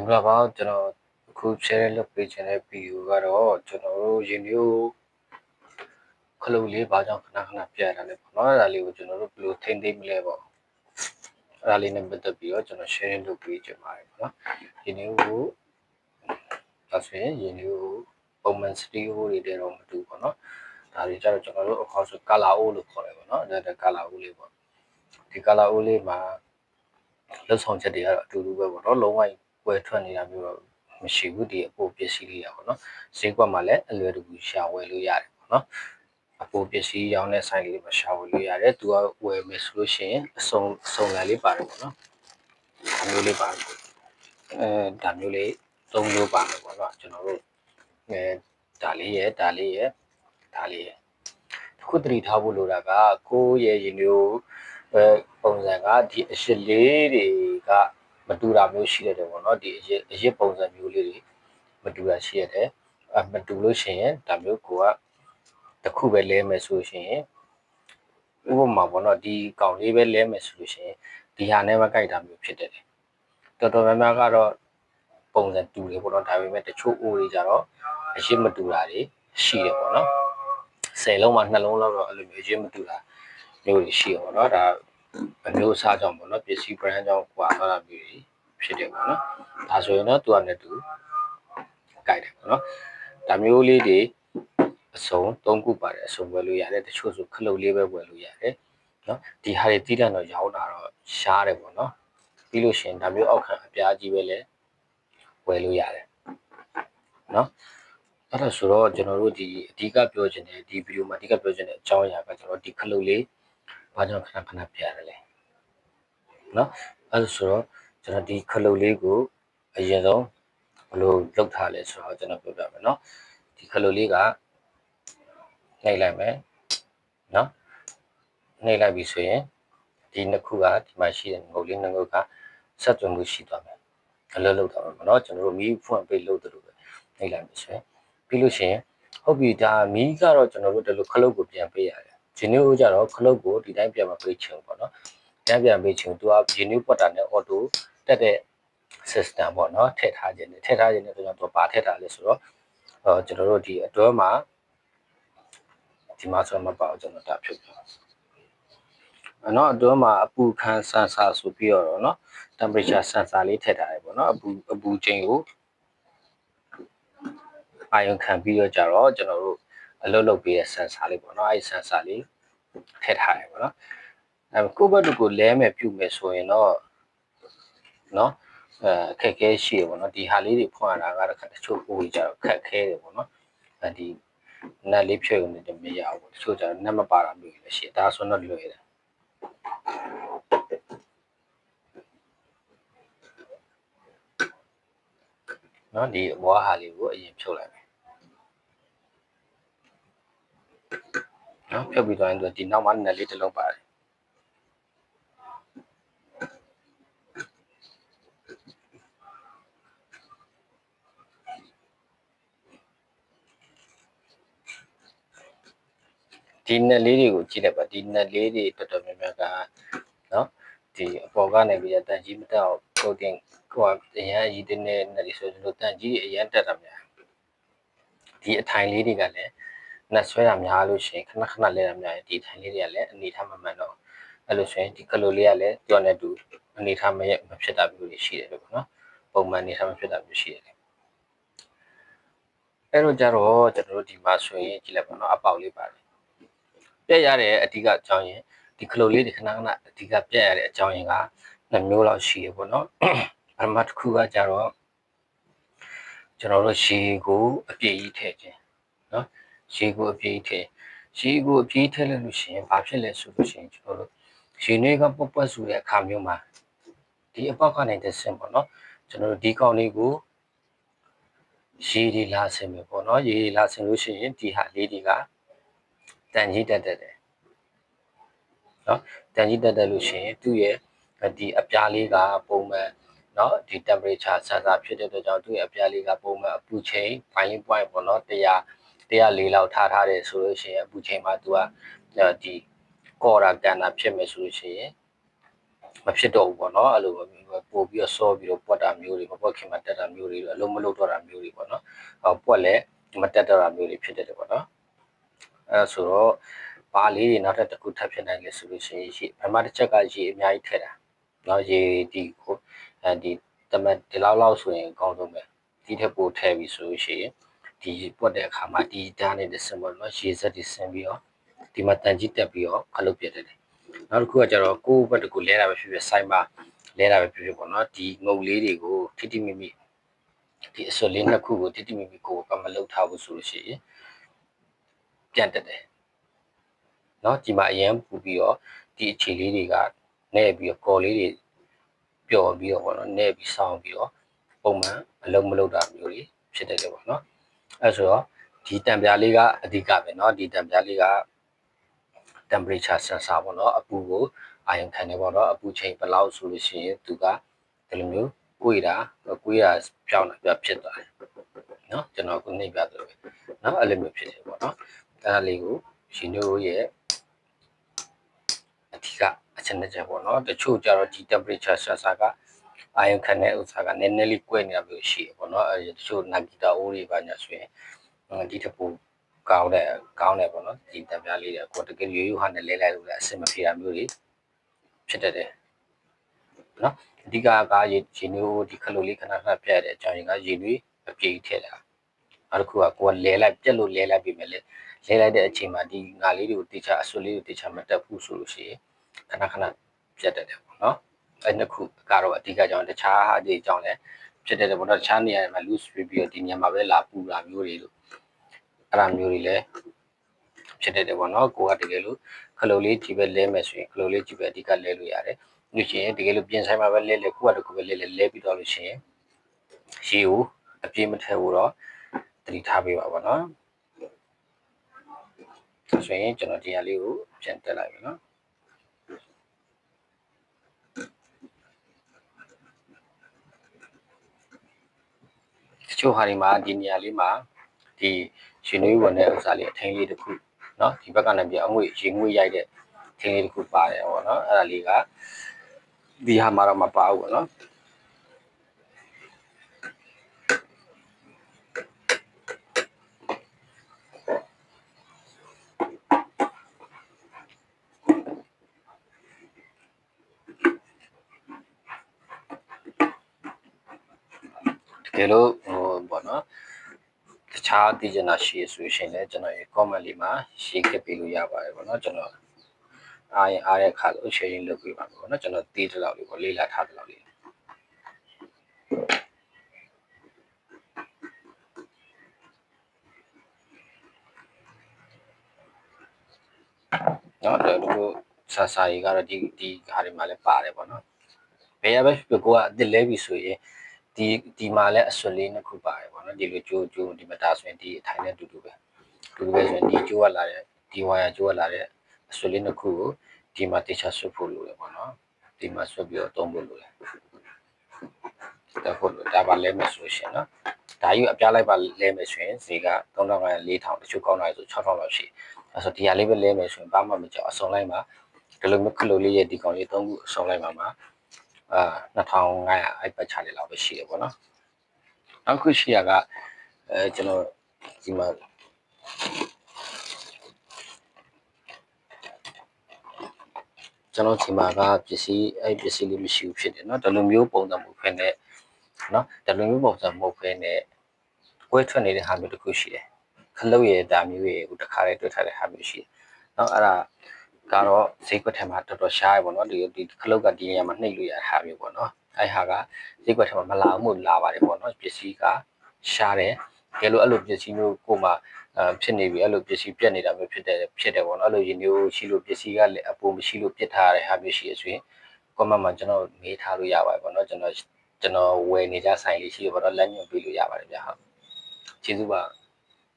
င်္ဂလာပါကျွန်တော်အခု share လုပ်ပေးခြင်းတဲ့ video ကတော့ကျွန်တော်တို့ယင်မျိုးခလုတ်လေးဘာကြောင့်ခဏခဏပြရတာလဲပေါ့နော်အဲ့ဒါလေးကိုကျွန်တော်တို့ဘယ်လိုထိမ့်သိမ့်မလဲပေါ့အဲ့ဒါလေးနဲ့ပတ်သက်ပြီးတော့ကျွန်တော် sharing လုပ်ပေးခြင်းပါတယ်ပေါ့နော်ယင်မျိုးကိုဒါဆိုရင်ယင်မျိုးပုံမှန် studio တွေတဲတော့မတူပေါ့နော်ဒါတွေကျတော့ကျွန်တော်တို့အခေါ်ဆို color O လို့ခေါ်တယ်ပေါ့နော်ဒါ color O လေးပေါ့ဒီ color O လေးမှာလက်ဆောင်ချက်တွေကတော့အတူတူပဲပေါ့နော်လုံးဝ ပွဲထွက်နေတာမျိုးတော့မရှိဘူးဒီအပိုပစ္စည်းလေးရပါတော့ဈေးကွက်မှာလည်းအလွယ်တကူရှာဝယ်လို့ရတယ်ပေါ့နော်အပိုပစ္စည်းရောင်းတဲ့ဆိုင်လေးမှာရှာဝယ်လို့ရတယ်သူကဝယ်မယ်ဆိုလို့ရှိရင်အစုံအစုံလာလေးပါတယ်ပေါ့နော်ဒါမျိုးလေးပါတယ်အဲဒါမျိုးလေးသုံးမျိုးပါတယ်ပေါ့နော်ကျွန်တော်တို့အဲဒါလေးရယ်ဒါလေးရယ်ဒါလေးရယ်ခုတတိထားဖို့လိုတာကကိုယ့်ရဲ့ရင်မျိုးအဲပုံစံကဒီအရှိလေးတွေက မတူတာမျိုးရှိတယ်ပေါ့နော်ဒီအရစ်အရစ်ပုံစံမျိုးလေးတွေမတူတာရှိရတယ်အမတူလို့ရှိရင်ဒါမျိုးကိုကတစ်ခုပဲလဲမယ်ဆိုရှင်ဥပမာပေါ့နော်ဒီကောင်လေးပဲလဲမယ်ဆိုလို့ရှိရင်ဒီဟာနဲ့မကိုက်တာမျိုးဖြစ်တယ်တော်တော်များများကတော့ပုံစံတူတယ်ပေါ့နော်ဒါပေမဲ့တချို့အိုးတွေကြတော့အရစ်မတူတာတွေရှိတယ်ပေါ့နော်ဆယ်လုံးမှနှလုံးလောက်တော့အဲ့လိုမျိုးအရစ်မတူတာမျိုးတွေရှိရပေါ့နော်ဒါ အမျိုးအစားကြောင့်ပေါ့နော်ပစ္စည်း brand ကြောင့်ကွာသွားတာမျိုးတွေဖြစ်တယ်ပေါ့နော်ဒါဆိုရင်တော့သူကလည်းသူကြိုက်တယ်ပေါ့နော်ဒါမျိုးလေးတွေအစုံ၃ခုပါတယ်အစုံဝယ်လို့ရတယ်တချို့ဆိုခလုတ်လေးပဲဝယ်လို့ရတယ်နော်ဒီဟာတွေတီးတန့်တော့ရောင်းတာတော့ရှားတယ်ပေါ့နော်ပြီးလို့ရှိရင်ဒါမျိုးအောက်ခံအပြားကြီးပဲလဲဝယ်လို့ရတယ်နော်အဲ့ဒါဆိုတော့ကျွန်တော်တို့ဒီအဓိကပြောချင်တဲ့ဒီဗီဒီယိုမှာအဓိကပြောချင်တဲ့အကြောင်းအရာကကျွန်တော်ဒီခလုတ်လေး ဘာကြောင့်ခဏခဏပြရတယ်လဲနော်အဲ့ဒါဆိုတော့ကျွန်တော်ဒီခလုတ်လေးကိုအရင်ဆုံးဘယ်လိုလုပ်ထားလဲဆိုတော့ကျွန်တော်ပြောပြမယ်နော်ဒီခလုတ်လေးကနှိပ်လိုက်မယ်နော်နှိပ်လိုက်ပြီဆိုရင်ဒီနှစ်ခုကဒီမှာရှိတဲ့ငုတ်လေးနှစ်ငုတ်ကဆက်သွယ်မှုရှိသွားမယ်အလုပ်လုပ်သွားမှာပေါ့နော်ကျွန်တော်တို့မီးဖွင့်ပိတ်လုပ်တယ်လို့ပဲနှိပ်လိုက်ပြီဆိုရင်ပြီးလို့ရှိရင်ဟုတ်ပြီဒါမီးကတော့ကျွန်တော်တို့ဒီလိုခလုတ်ကိုပြန်ပေးရတယ် ဂျင်းနိုးကြတော့ခလုတ်ကိုဒီတိုင်းပြန်မပေးချင်ဘူးပေါ့နော်ပြန်ပြန်ပေးချင်သူကဂျင်းနိုးပတ်တာနဲ့အော်တိုတက်တဲ့ system ပေါ့နော်ထည့်ထားခြင်းနဲ့ထည့်ထားခြင်းနဲ့ဆိုတော့သူပါထည့်ထားလဲဆိုတော့အော်ကျွန်တော်တို့ဒီအတွဲမှာဒီမှာဆိုမပါဘူးကျွန်တော်ဒါဖြုတ်ပြအနော်အတွဲမှာအပူခံဆန်ဆာဆိုပြီးတော့เนาะ temperature sensor လေးထည့်ထားတယ်ပေါ့နော်အပူအပူချိန်ကိုအာရုံခံပြီးတော့ကြတော့ကျွန်တော်တို့ အလုပ်လုပ်ပေးတဲ့ sensor လေးပေါ့နော်အဲဒီ sensor လေးထည့်ထားတယ်ပေါ့နော်အဲကိုယ့်ဘက်တကူလဲမယ်ပြုမယ်ဆိုရင်တော့နော်အဲအခက်ခဲရှိရပေါ့နော်ဒီဟာလေးတွေဖွင့်ရတာကတော့တချို့ပိုးကြတော့ခက်ခဲတယ်ပေါ့နော်အဲဒီနက်လေးဖြည့်ရုံနဲ့မရဘူးတချို့ကြတော့နက်မပါတာမျိုးလည်းရှိတယ်ဒါဆိုတော့လွယ်တယ်နော်ဒီအဘွားဟာလေးကိုအရင်ဖြုတ်လိုက်မယ် နော်ဖြုတ်ပြီးသွားရင်ဒီနောက်မှနက်လေးတစ်လုံးပါတယ်ဒီ net လေးတွေကိုကြည့်လိုက်ပါဒီ net လေးတွေတော်တော်များများကနော်ဒီအပေါ်ကနေပြီးတန်ကြီးမတက်အောင် coating ဟိုအရန်အကြီးတဲ့ net တွေဆိုလို့တန်ကြီးအရန်တက်တာများဒီအထိုင်လေးတွေကလည်း နတ်ဆွဲတာများလို့ရှိရင်ခဏခဏလဲတာများရင်ဒီထိုင်လေးတွေကလည်းအနေထားမမှန်တော့အဲ့လိုဆိုရင်ဒီကလိုလေးကလည်းပြောနေတူအနေထားမရမဖြစ်တာမျိုးတွေရှိတယ်လို့ပေါ့နော်ပုံမှန်အနေထားမဖြစ်တာမျိုးရှိတယ်အဲ့တော့ကြတော့ကျွန်တော်တို့ဒီမှာဆိုရင်ကြည့်လိုက်ပါနော်အပေါက်လေးပါတယ်ပြက်ရတဲ့အဓိကအကြောင်းရင်းဒီခလုတ်လေးတွေခဏခဏအဓိကပြက်ရတဲ့အကြောင်းရင်းကနှစ်မျိုးလောက်ရှိရပေါ့နော်ပထမတစ်ခုကကြတော့ကျွန်တော်တို့ရေကိုအပြည့်ကြီးထည့်ခြင်းနော် ရေကိုအပြေးထည့်ရေကိုအပြေးထည့်လို့ရှိရင်ဘာဖြစ်လဲဆိုလို့ရှိရင်ကျွန်တော်တို့ရေနွေးကပွက်ပွက်ဆူတဲ့အခါမျိုးမှာဒီအပေါက်ကနေတစ်ဆင့်ပေါ့နော်ကျွန်တော်တို့ဒီကောင်လေးကိုရေဒီလာဆင်မယ်ပေါ့နော်ရေဒီလာဆင်လို့ရှိရင်ဒီဟာလေးဒီကတန်ကြီးတက်တက်တယ်နော်တန်ကြီးတက်တက်လို့ရှိရင်သူ့ရဲ့ဒီအပြားလေးကပုံမှန်နော်ဒီ temperature sensor ဖြစ်တဲ့အတွက်ကြောင့်သူ့ရဲ့အပြားလေးကပုံမှန်အပူချိန် fine point ပေါ့နော်100 104လောက်ထားထားတယ်ဆိုလို့ရှိရင်အပူချိန်မှာ तू ကဒီကော်ရာကန်တာဖြစ်မယ်ဆိုလို့ရှိရင်မဖြစ်တော့ဘူးပေါ့နော်အဲ့လိုပို့ပြီးတော့ဆော့ပြီးတော့ပွက်တာမျိုးတွေမပွက်ခင်မှာတက်တာမျိုးတွေအလုံးမလုံးတော့တာမျိုးတွေပေါ့နော်အော်ပွက်လဲမတက်တော့တာမျိုးတွေဖြစ်တတ်တယ်ပေါ့နော်အဲဆိုတော့ဘာလေးတွေနောက်ထပ်တစ်ခုထပ်ဖြစ်နိုင်လေဆိုလို့ရှိရင်ရှိပထမတစ်ချက်ကရေအများကြီးထည့်တာနော်ရေဒီကိုအဲဒီတမန်ဒီလောက်လောက်ဆိုရင်အကောင်းဆုံးပဲဒီထက်ပိုထည့်ပြီးဆိုလို့ရှိရင် ဒီပွက်တဲ့အခါမှာဒီတန်းနေတဲ့စင်ပေါ်တော့ရေစက်တွေဆင်းပြီးတော့ဒီမှာတန်ကြီးတက်ပြီးတော့ခလုတ်ပြတ်တယ်နောက်တစ်ခုကကျတော့ကိုယ်ဘက်တကူလဲတာပဲဖြစ်ဖြစ်စိုင်းပါလဲတာပဲဖြစ်ဖြစ်ပေါ့နော်ဒီငုံလေးတွေကိုထိတိမိမိဒီအစွပ်လေးနှစ်ခုကိုထိတိမိမိကိုပမလုပ်ထားဖို့ဆိုလို့ရှိရင်ပြန့်တက်တယ်เนาะဒီမှာအရင်ပူပြီးတော့ဒီအခြေလေးတွေကနဲ့ပြီးတော့ကော်လေးတွေပျော်ပြီးတော့ပေါ့နော်နဲ့ပြီးဆောင်းပြီးတော့ပုံမှန်အလုံးမလုပ်တာမျိုးတွေဖြစ်တယ်လေပေါ့နော် အဲဆိုတော့ဒီတံပြားလေးကအဓိကပဲเนาะဒီတံပြားလေးက temperature sensor ပေါ့နော်အပူကိုအာရုံခံနေပေါ့နော်အပူချိန်ဘယ်လောက်ဆိုလို့ရှိရင်သူကဒီလိုမျိုးကိုယ်တာကိုယ်တာပြောင်းတာပြဖြစ်သွားတယ်နော်ကျွန်တော်ခုနှိပ်ပြသလိုပဲနော်အဲ့လိုမျိုးဖြစ်တယ်ပေါ့နော်အဲ့ဒါလေးကိုရှင်တို့ရဲ့အဓိကအချက်နဲ့ချက်ပေါ့နော်တချို့ကြတော့ဒီ temperature sensor က အာရုံခံတဲ့ဥစ္စာကနည်းနည်းလေးကွဲနေတာမျိုးရှိရပေါ့နော်အဲတချို့နာဂီတာအိုးတွေပါညာဆိုရင်ဒီတပူကောင်းတဲ့ကောင်းတယ်ပေါ့နော်ဒီတပ်ပြားလေးတွေကိုတကယ်ရိုးရိုးဟာနဲ့လဲလိုက်လို့လည်းအဆင်မပြေတာမျိုးတွေဖြစ်တတ်တယ်နော်အဓိကကရေရေနွေးဒီခလုတ်လေးခဏခဏပြတ်တဲ့အကြောင်းရင်းကရေနွေးအပြည့်ထည့်တာနောက်တစ်ခုကကိုကလဲလိုက်ပြက်လို့လဲလိုက်ပြီမဲ့လေလဲလိုက်တဲ့အချိန်မှာဒီငါလေးတွေကိုတေချာအဆွလေးကိုတေချာမတက်ဘူးဆိုလို့ရှိရင်ခဏခဏပြတ်တတ်တယ်ပေါ့နော် အဲ့နှစ်ခုကတော့အဓိကကြောင့်တခြားအသေးကြောင့်လည်းဖြစ်တဲ့ပေါ့နော်တခြားနေရာတွေမှာ loose ပြီးပြီးတော့ဒီနေရာမှာပဲလာပူတာမျိုးတွေလို့အဲ့ဒါမျိုးတွေလည်းဖြစ်တတ်တယ်ပေါ့နော်ကိုကတကယ်လို့ခလုတ်လေးကြည့်ပဲလဲမယ်ဆိုရင်ခလုတ်လေးကြည့်ပဲအဓိကလဲလို့ရတယ်လို့ရှိရင်တကယ်လို့ပြင်ဆိုင်မှာပဲလဲလဲကိုကတကူပဲလဲလဲလဲပြီးတော့လို့ရှိရင်ရေကိုအပြည့်မထည့်ဘူးတော့တတိထားပေးပါပေါ့နော်ဆိုရင်ကျွန်တော်ဒီဟာလေးကိုပြန်တက်လိုက်ပြီနော် ချို့ဟာတွေမှာဒီနေရာလေးမှာဒီရှင်နွေးဝင်တဲ့ဥစ္စာလေးအထင်းလေးတစ်ခုเนาะဒီဘက်ကလည်းပြအငွေရေငွေရိုက်တဲ့ထင်းလေးတစ်ခုပါတယ်ပေါ့เนาะအဲ့ဒါလေးကဒီဟာမှာတော့မပါဘူးပေါ့เนาะတကယ်လို့ဟိုပေါ့နော်တ ခြားသိချင်တာရှိရဆိုရှင်လည်းကျွန်တော်ရေ comment လေးမှာရေးခဲ့ပေးလို့ရပါတယ်ပေါ့နော်ကျွန်တော်အားရင်အားတဲ့ခါလို့ sharing လုပ်ပေးပါမယ်ပေါ့နော်ကျွန်တော်သိတဲ့လောက်လေးပေါ့လေးလာထားတဲ့လောက်လေးနော်ဒါတို့ဆာဆာကြီးကတော့ဒီဒီဟာတွေမှာလည်းပါတယ်ပေါ့နော်ဘယ်ရပဲဖြစ်ကိုကအစ်စ်လဲပြီဆိုရင် ဒီဒီမှာလည်းအစွတ်လေးနှစ်ခုပါတယ်ပေါ့နော်ဒီလိုကျိုးကျိုးဒီမတာဆိုရင်ဒီအထိုင်နဲ့တူတူပဲတူတူပဲဆိုရင်ဒီကျိုးကလာတဲ့ဒီဝါယာကျိုးကလာတဲ့အစွတ်လေးနှစ်ခုကိုဒီမှာတေချာဆွတ်ဖို့လိုတယ်ပေါ့နော်ဒီမှာဆွတ်ပြီးတော့သုံးဖို့လိုတယ်ဒါဖို့ဒါပါလဲမယ်ဆိုရှင်နော်ဒါယူအပြားလိုက်ပါလဲမယ်ဆိုရင်ဈေးက3500 4000တချို့ကောင်းတာဆို6000လောက်ရှိအဲဆိုဒီဟာလေးပဲလဲမယ်ဆိုရင်ဘာမှမကြောက်အစုံလိုက်မှာဒီလိုမျိုးခလုတ်လေးရဲ့ဒီကောင်လေးသုံးခုအစုံလိုက်မှာမှာ အာ2500အဲ့ပတ်ချလေးလောက်ပဲရှိတယ်ပေါ့နော်နောက်ခုရှိရကအဲကျွန်တော်ဒီမှာကျွန်တော်ဒီမှာကပစ္စည်းအဲ့ပစ္စည်းလေးမရှိဘူးဖြစ်တယ်เนาะဒီလိုမျိုးပုံစံမျိုးဖြစ်နေเนาะဒီလိုမျိုးပုံစံမျိုးဖြစ်နေကွဲထွက်နေတဲ့ဟာမျိုးတစ်ခုရှိတယ်ခလုတ်ရဲ့ဒါမျိုးရဲ့ဟိုတခါလေးတွေ့ထားတဲ့ဟာမျိုးရှိတယ်เนาะအဲ့ဒါ ကတော့ဈေးကွက်ထဲမှာတော်တော်ရှားရပေါ့နော်ဒီဒီခလုတ်ကဒီနေရာမှာနှိပ်လို့ရတဲ့ဟာမျိုးပေါ့နော်အဲ့ဟာကဈေးကွက်ထဲမှာမလာမှုလာပါတယ်ပေါ့နော်ပစ္စည်းကရှားတယ်ကဲလို့အဲ့လိုပစ္စည်းမျိုးကိုမှအဖြစ်နေပြီအဲ့လိုပစ္စည်းပြက်နေတာမျိုးဖြစ်တယ်ဖြစ်တယ်ပေါ့နော်အဲ့လိုရင်မျိုးရှိလို့ပစ္စည်းကလည်းအပေါ်မရှိလို့ပြစ်ထားရတဲ့ဟာမျိုးရှိရဆိုရင် comment မှာကျွန်တော်မေးထားလို့ရပါတယ်ပေါ့နော်ကျွန်တော်ကျွန်တော်ဝယ်နေကြဆိုင်လေးရှိရပေါ့နော်လက်ညွှန်ပေးလို့ရပါတယ်ဗျာဟုတ်ကျေးဇူးပါ